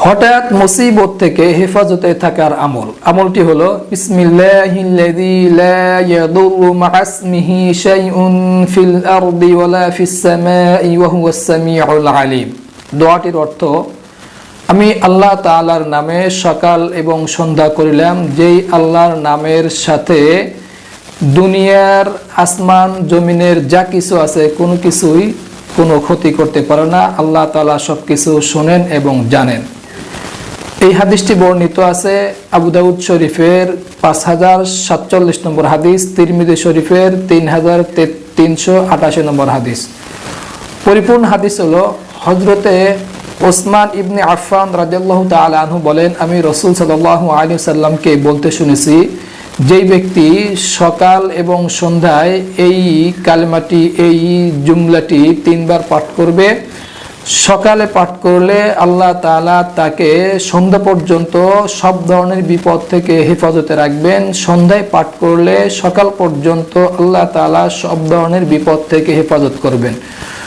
হঠাৎ মুসিবত থেকে হেফাজতে থাকার আমল। আমলটি হলো দোয়াটির অর্থ, আমি আল্লাহ তাআলার নামে সকাল এবং সন্ধ্যা করিলাম, যেই আল্লাহর নামের সাথে দুনিয়ার আসমান জমিনের যা কিছু আছে, কোনো কিছুই কোনো ক্ষতি করতে পারে না। আল্লাহ তাআলা সব কিছু শোনেন এবং জানেন। এই হাদিসটি বর্ণিত আছে আবু দাউদ শরীফের পাঁচ হাজার সাতচল্লিশ নম্বর হাদিস তিরমিদি শরীফের তিন হাজার তিনশো আটাশি নম্বর হাদিস। পরিপূর্ণ হাদিস হলো হজরতে ওসমান ইবনে আফান রাজাল্লাহ তালু বলেন, আমি রসুল সাল্লাহ আলী সাল্লামকে বলতে শুনেছি, যেই ব্যক্তি সকাল এবং সন্ধ্যায় এই কালমাটি, এই জুমলাটি তিনবার পাঠ করবে সকালে পাঠ করলে আল্লাহ তালা তাকে সন্ধ্যা পর্যন্ত সব ধরনের বিপদ থেকে হেফাজতে রাখবেন। সন্ধ্যায় পাঠ করলে সকাল পর্যন্ত আল্লাহ তালা সব ধরনের বিপদ থেকে হেফাজত করবেন।